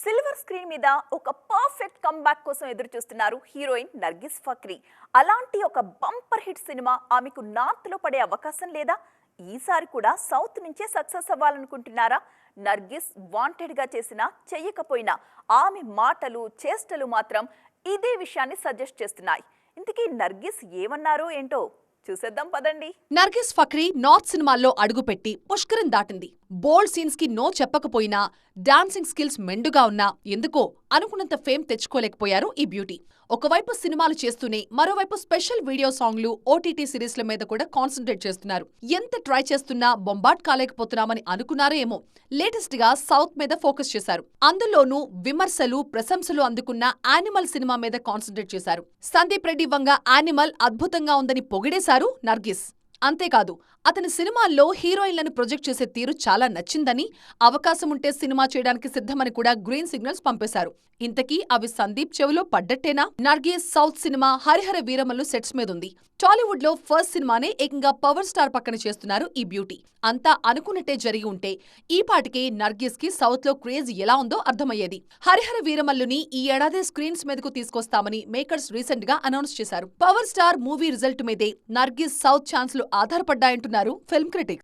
Silver screen మీద ఒక perfect comeback కోసం ఎదురు చూస్తున్నారు హీరోయిన్ నర్గిస్ ఫక్రీ. అలాంటి ఒక బంపర్ హిట్ సినిమా ఆమెకు నార్త్లో పడే అవకాశం లేదా? ఈసారి కూడా సౌత్ నుంచే సక్సెస్ అవ్వాలనుకుంటున్నారా? నర్గిస్ వాంటెడ్గా చేసినా చెయ్యకపోయినా ఆమె మాటలు చేష్టలు మాత్రం ఇదే విషయాన్ని సజెస్ట్ చేస్తున్నాయి. ఇంతకీ నర్గిస్ ఏమన్నారో ఏంటో చూసేద్దాం పదండి. నర్గిస్ ఫక్రీ నార్త్ సినిమాల్లో అడుగుపెట్టి పుష్కరం దాటింది. బోల్డ్ సీన్స్కి నో చెప్పకపోయినా డాన్సింగ్ స్కిల్స్ మెండుగా ఉన్నా ఎందుకో అనుకున్నంత ఫేమ్ తెచ్చుకోలేకపోయారు ఈ బ్యూటీ. ఒకవైపు సినిమాలు చేస్తూనే మరోవైపు స్పెషల్ వీడియో సాంగ్లు ఓటీటీ సిరీస్ల మీద కూడా కాన్సన్ట్రేట్ చేస్తున్నారు. ఎంత ట్రై చేస్తున్నా బొంబాట్ కాలేకపోతున్నామని అనుకున్నారో ఏమో. లేటెస్ట్గా సౌత్ మీద ఫోకస్ చేశారు. అందులోనూ విమర్శలు ప్రశంసలు అందుకున్న యానిమల్ సినిమా మీద కాన్సన్ట్రేట్ చేశారు. సందీప్ రెడ్డి వంగ యానిమల్ అద్భుతంగా ఉందని పొగిడేశారు నర్గిస్. అంతేకాదు అతని సినిమాల్లో హీరోయిన్లను ప్రొజెక్ట్ చేసే తీరు చాలా నచ్చిందని అవకాశం ఉంటే సినిమా చేయడానికి సిద్ధమని కూడా గ్రీన్ సిగ్నల్స్ పంపేశారు. ఇంతకీ అవి సందీప్ చెవిలో పడ్డట్టేనా? Nargis south cinema Harihara Veeramallu sets మీదుంది. టాలీవుడ్లో ఫస్ట్ సినిమానే ఏకంగా పవర్ స్టార్ పక్కన చేస్తున్నారు ఈ బ్యూటీ. అంతా అనుకున్నట్టే జరిగి ఉంటే ఈ పాటికే నర్గిస్కి సౌత్లో క్రేజ్ ఎలా ఉందో అర్థమయ్యేది. హరిహర వీరమల్లుని ఈ ఏడాది స్క్రీన్స్ మీదకు తీసుకొస్తామని మేకర్స్ రీసెంట్గా అనౌన్స్ చేశారు. పవర్ స్టార్ మూవీ రిజల్ట్ మీదే నర్గిస్ సౌత్ ఛాన్స్లు ఆధారపడ్డాయంటున్నారు ఫిల్మ్ క్రిటిక్స్.